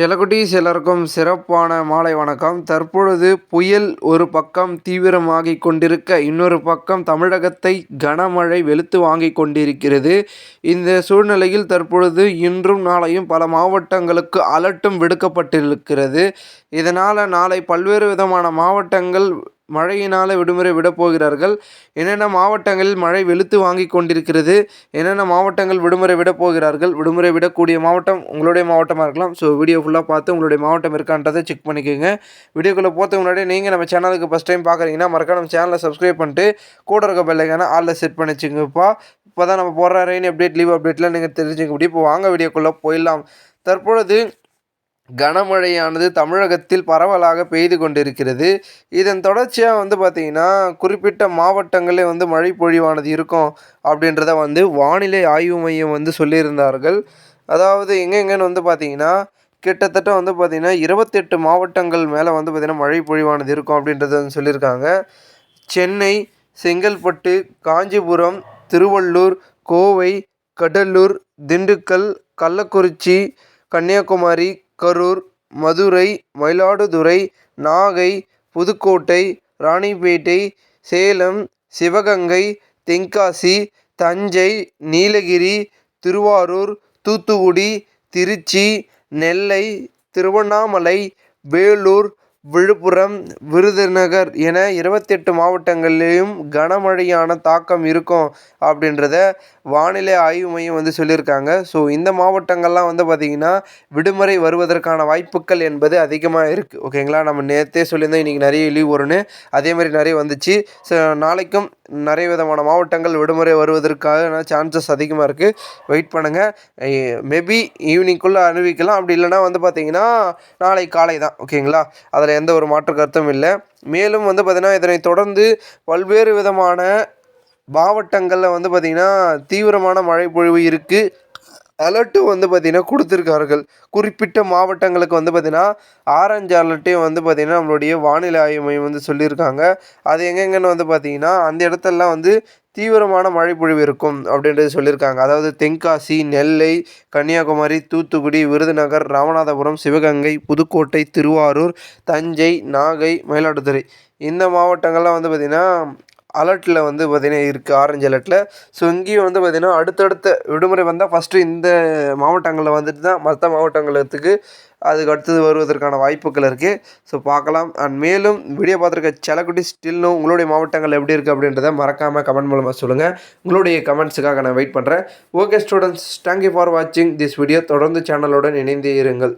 செலகுட்டீஸ் எல்லாருக்கும் சிறப்பான மாலை வணக்கம். தற்பொழுது புயல் ஒரு பக்கம் தீவிரமாகி கொண்டிருக்க இன்னொரு பக்கம் தமிழகத்தை கனமழை வெளுத்து வாங்கி கொண்டிருக்கிறது. இந்த சூழ்நிலையில் தற்பொழுது இன்றும் நாளையும் பல மாவட்டங்களுக்கு அலர்ட்டும் விடுக்கப்பட்டிருக்கிறது. இதனால் நாளை பல்வேறு விதமான மாவட்டங்கள் மழையினால் விடுமுறை விடப்போகிறார்கள் என்னென்ன மாவட்டங்களில் மழை வெளுத்து வாங்கி கொண்டிருக்கிறது என்னென்ன மாவட்டங்கள் விடுமுறை விடப் போகிறார்கள் விடுமுறை விடக்கூடிய மாவட்டம் உங்களுடைய மாவட்டமாக இருக்கலாம். ஸோ வீடியோ ஃபுல்லாக பார்த்து உங்களுடைய மாவட்டம் இருக்கான்றதை செக் பண்ணிக்கோங்க. வீடியோக்குள்ளே போகிறதுக்கு முன்னாடி நீங்கள் நம்ம சேனலுக்கு ஃபஸ்ட் டைம் பார்க்குறீங்கன்னா மறக்காம நம்ம சேனலை சப்ஸ்கிரைப் பண்ணிட்டு கூட இருக்க பெல்லைக்கான ஆளில் செட் பண்ணி வச்சுங்கப்பா இப்போ தான் நம்ம போடுற ரெயின் அப்டேட் லீவ் அப்டேட்லாம் நீங்கள் தெரிஞ்சுக்க முடியும். இப்போ வாங்க வீடியோக்குள்ளே போயிடலாம். தற்பொழுது கனமழையானது தமிழகத்தில் பரவலாக பெய்து கொண்டிருக்கிறது. இதன் தொடர்ச்சியாக வந்து பார்த்திங்கன்னா குறிப்பிட்ட மாவட்டங்களே வந்து மழை பொழிவானது இருக்கும் அப்படின்றத வந்து வானிலை ஆய்வு மையம் வந்து சொல்லியிருந்தார்கள். அதாவது எங்கெங்கன்னு வந்து பார்த்திங்கன்னா கிட்டத்தட்ட வந்து பார்த்திங்கன்னா இருபத்தெட்டு மாவட்டங்கள் மேலே வந்து பார்த்திங்கன்னா மழை பொழிவானது இருக்கும் அப்படின்றத வந்து சொல்லியிருக்காங்க. சென்னை செங்கல்பட்டு காஞ்சிபுரம் திருவள்ளூர் கோவை கடலூர் திண்டுக்கல் கள்ளக்குறிச்சி கன்னியாகுமரி கரூர் மதுரை மயிலாடுதுறை நாகை புதுக்கோட்டை ராணிப்பேட்டை சேலம் சிவகங்கை தென்காசி தஞ்சை நீலகிரி திருவாரூர் தூத்துக்குடி திருச்சி நெல்லை திருவண்ணாமலை வேலூர் விழுப்புரம் விருதுநகர் என இருபத்தெட்டு மாவட்டங்கள்லேயும் கனமழையான தாக்கம் இருக்கும் அப்படின்றத வானிலை ஆய்வு மையம் வந்து சொல்லியிருக்காங்க. ஸோ இந்த மாவட்டங்கள்லாம் வந்து பார்த்திங்கன்னா விடுமுறை வருவதற்கான வாய்ப்புகள் என்பது அதிகமாக இருக்குது ஓகேங்களா நம்ம நேற்றே சொல்லியிருந்தோம் இன்றைக்கி நிறைய லீவ் வரும்னு. அதே மாதிரி நிறைய வந்துச்சு. ஸோ நாளைக்கும் நிறைய விதமான மாவட்டங்கள் விடுமுறை வருவதற்கான சான்சஸ் அதிகமாக இருக்குது வெயிட் பண்ணுங்கள் மேபி ஈவினிங்குள்ளே அறிவிக்கலாம் அப்படி இல்லைனா வந்து பார்த்திங்கன்னா நாளை காலை தான் ஓகேங்களா அதில் அதில் எந்த ஒரு மாற்று கருத்தும் இல்லை. மேலும் வந்து பார்த்திங்கன்னா இதனை தொடர்ந்து பல்வேறு விதமான மாவட்டங்களில் வந்து பார்த்திங்கன்னா தீவிரமான மழை பொழிவு இருக்குது அலர்ட்டும் வந்து பார்த்திங்கன்னா கொடுத்துருக்கார்கள். குறிப்பிட்ட மாவட்டங்களுக்கு வந்து பார்த்திங்கன்னா ஆரஞ்சு அலர்ட்டையும் வந்து பார்த்திங்கன்னா நம்மளுடைய வானிலை ஆய்வு மையம் வந்து சொல்லியிருக்காங்க. அது எங்கெங்கன்னு வந்து பார்த்திங்கன்னா அந்த இடத்தெல்லாம் வந்து தீவிரமான மழை பொழிவு இருக்கும் அப்படின்றது சொல்லியிருக்காங்க. அதாவது தென்காசி நெல்லை கன்னியாகுமரி தூத்துக்குடி விருதுநகர் ராமநாதபுரம் சிவகங்கை புதுக்கோட்டை திருவாரூர் தஞ்சை நாகை மயிலாடுதுறை. இந்த மாவட்டங்கள்லாம் வந்து பார்த்திங்கன்னா அலர்ட்டில் வந்து பார்த்திங்கன்னா இருக்குது ஆரஞ்சு அலர்ட்டில் ஸோ இங்கேயும் வந்து பார்த்திங்கன்னா அடுத்தடுத்த விடுமுறை வந்தால் ஃபஸ்ட்டு இந்த மாவட்டங்களில் வந்துட்டு தான் மற்ற மாவட்டங்களுக்கு அதுக்கு அடுத்தது வருவதற்கான வாய்ப்புகள் இருக்குது ஸோ பார்க்கலாம். அண்ட் மேலும் வீடியோ பார்த்துருக்க செலக்குட்டி ஸ்டில்லும் உங்களுடைய மாவட்டங்கள் எப்படி இருக்குது அப்படின்றத மறக்காமல் கமெண்ட் மூலமாக சொல்லுங்கள் உங்களுடைய கமெண்ட்ஸுக்காக நான் வெயிட் பண்ணுறேன் okay students thank you for வாட்சிங் திஸ் வீடியோ தொடர்ந்து சேனலுடன் இணைந்தே இருங்கள்.